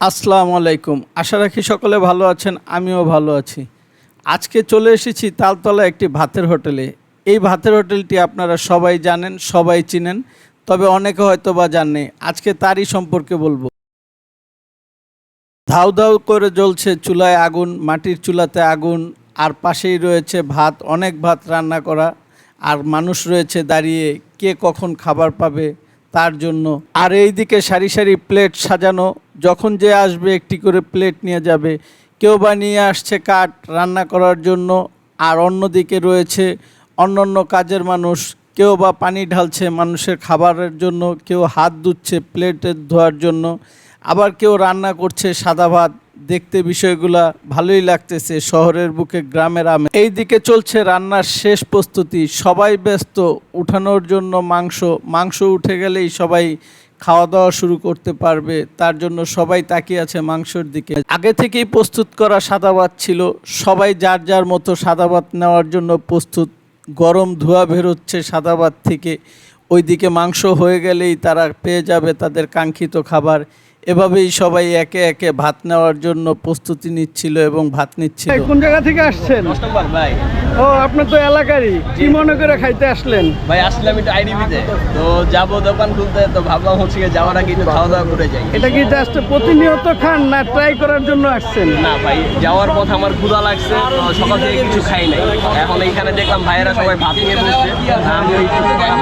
আসসালামু আলাইকুম। আশা রাখি সকলে ভালো আছেন, আমিও ভালো আছি। আজকে চলে এসেছি তালতলা একটি ভাতের হোটেলে। এই ভাতের হোটেলটি আপনারা সবাই জানেন, সবাই চিনেন, তবে অনেকে হয়তো বা জানে আজকে তারই সম্পর্কে বলব। ধাউ ধাউ করে জ্বলছে চুলায় আগুন, মাটির চুলাতে আগুন, আর পাশেই রয়েছে ভাত, অনেক ভাত রান্না করা, আর মানুষ রয়েছে দাঁড়িয়ে কে কখন খাবার পাবে তার জন্য। আর এই দিকে সারি সারি প্লেট সাজানো, যখন যে আসবে একটি করে প্লেট নিয়ে যাবে। কেউ বা নিয়ে আসছে কাঠ রান্না করার জন্য, আর অন্যদিকে রয়েছে অন্য অন্য কাজের মানুষ। কেউ বা পানি ঢালছে মানুষের খাবারের জন্য, কেউ হাত ধুচ্ছে প্লেটের ধোয়ার জন্য। আবার কেউ রান্না করছে সাদা ভাত, দেখতে বিষয়গুলা ভালোই লাগতেছে শহরের বুকে, গ্রামের আমে এই দিকে চলছে রান্নার শেষ প্রস্তুতি, সবাই ব্যস্ত, উঠানোর জন্য মাংস মাংস উঠে গেলেই সবাই খাওয়া দাওয়া শুরু করতে পারবে, তার জন্য সবাই তাকিয়ে আছে মাংসর দিকে। আগে থেকেই প্রস্তুত করা সাদা ভাত ছিল, সবাই যার যার মতো সাদা ভাত নেওয়ার জন্য প্রস্তুত। গরম ধোঁয়া বেরোচ্ছে সাদা ভাত থেকে, ওইদিকে মাংস হয়ে গেলেই তারা পেয়ে যাবে তাদের কাঙ্ক্ষিত খাবার। এভাবেই সবাই একে একে ভাত নেওয়ার জন্য প্রস্তুতি নিচ্ছিল এবং ভাত নিচ্ছিল। কোন জায়গা থেকে আসছেন? ভাই। ও আপনি তো এলাকারই। কি মনে করে খাইতে আসলেন? ভাই আসলাম একটু আইডিবিতে। তো যাব দোকান খুলতে তো ভাবলাম হচ্ছে যাওয়ার আগে একটু খাওয়া দাওয়া করে যাই। এটা কি জাস্ট প্রতিনিয়ত খান না ট্রাই করার জন্য আসছেন? না ভাই যাওয়ার পথে আমার ক্ষুধা লাগছে সকাল থেকে কিছু খাই নাই। এখন এইখানে দেখলাম ভাইয়েরা সবাই ভাত নিয়ে বসছে। আমি ওই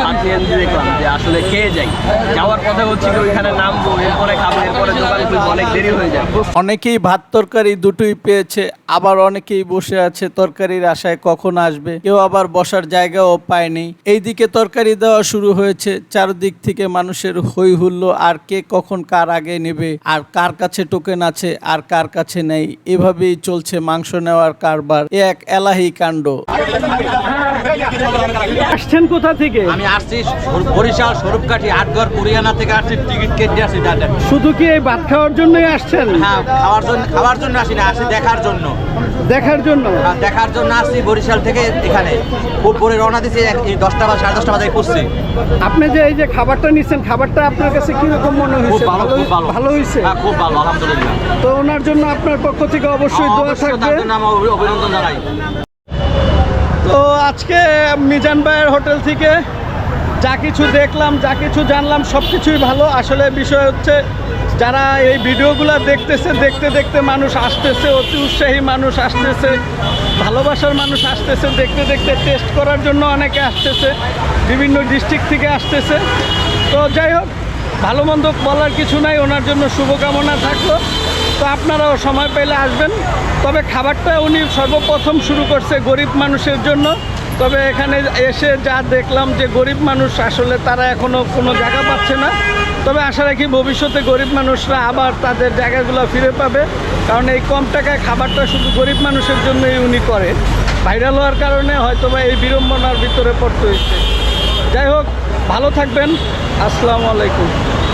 ভাত নিয়ে দেখলাম যে আসলে খেয়ে যাই। যাওয়ার পথে হচ্ছে কি ওইখানে নামবো এরপরে খাব এরপরে দোকান খুলবো অনেক দেরি হয়ে যায়। অনেকেই ভাত তরকারি দুটোই পেয়েছে আবার অনেকেই বসে আছে তরকারির আশায় কখন আসবে। কেউ আবার বসার জায়গাও পায়নি। এইদিকে তরকারি দেওয়া শুরু হয়েছে চারদিক থেকে মানুষের হই হুল্লো আর কে কখন কার আগে নেবে আর কার কাছে টোকেন আছে আর কার কাছে নেই। এভাবেই চলছে মাংস নেওয়ার কারবার। এ এক এলাহি কাণ্ড। আসছেন কোথা থেকে? আমি আসছি বরিশাল স্বরূপকাঠি আটঘর পুরিয়ানা থেকে আসছি টিকিট কেটে আসি দাদা শুধু কি এই ভাত খাওয়ার জন্যই আসছেন? হ্যাঁ খাওয়ার জন্য খাওয়ার জন্য আসি না আসি দেখার জন্য। দেখার জন্য? দেখার জন্য আসছি বরিশাল থেকে এখানে। খুব ভোরে রওনা এই দশটা বা সাড়ে দশটা বাজে পড়ছি আপনি যে এই যে খাবারটা নিচ্ছেন খাবারটা আপনার কাছে কীরকম মনে হয়েছে? ভালো খুব ভালো। ভালো হয়েছে? হ্যাঁ খুব ভালো আলহামদুলিল্লাহ। তো ওনার জন্য আপনার পক্ষ থেকে অবশ্যই দোয়া থাকবে। অভিনন্দন জানাই। তো আজকে মিজান ভাইয়ের হোটেল থেকে যা কিছু দেখলাম, যা কিছু জানলাম সব কিছুই ভালো। আসলে বিষয় হচ্ছে, যারা এই ভিডিওগুলো দেখতেছে, দেখতে দেখতে মানুষ আসতেছে, অতি উৎসাহী মানুষ আসতেছে, ভালোবাসার মানুষ আসতেছে, দেখতে দেখতে টেস্ট করার জন্য অনেকে আসতেছে, বিভিন্ন ডিস্ট্রিক্ট থেকে আসতেছে। তো যাই হোক, ভালো মন্দ বলার কিছু নাই, ওনার জন্য শুভকামনা থাকল। তো আপনারাও সময় পেলে আসবেন। তবে খাবারটা উনি সর্বপ্রথম শুরু করছে গরিব মানুষের জন্য। তবে এখানে এসে যা দেখলাম যে গরিব মানুষ, আসলে তারা এখনও কোনো জায়গা পাচ্ছে না। তবে আশা রাখি ভবিষ্যতে গরিব মানুষরা আবার তাদের জায়গাগুলো ফিরে পাবে। কারণ এই কম টাকায় খাবারটা শুধু গরিব মানুষের জন্যই উনি করে। ভাইরাল হওয়ার কারণে হয়তোবা এই বিড়ম্বনার ভিতরে পড়তে হয়েছে। যাই হোক, ভালো থাকবেন। আসসালামু আলাইকুম।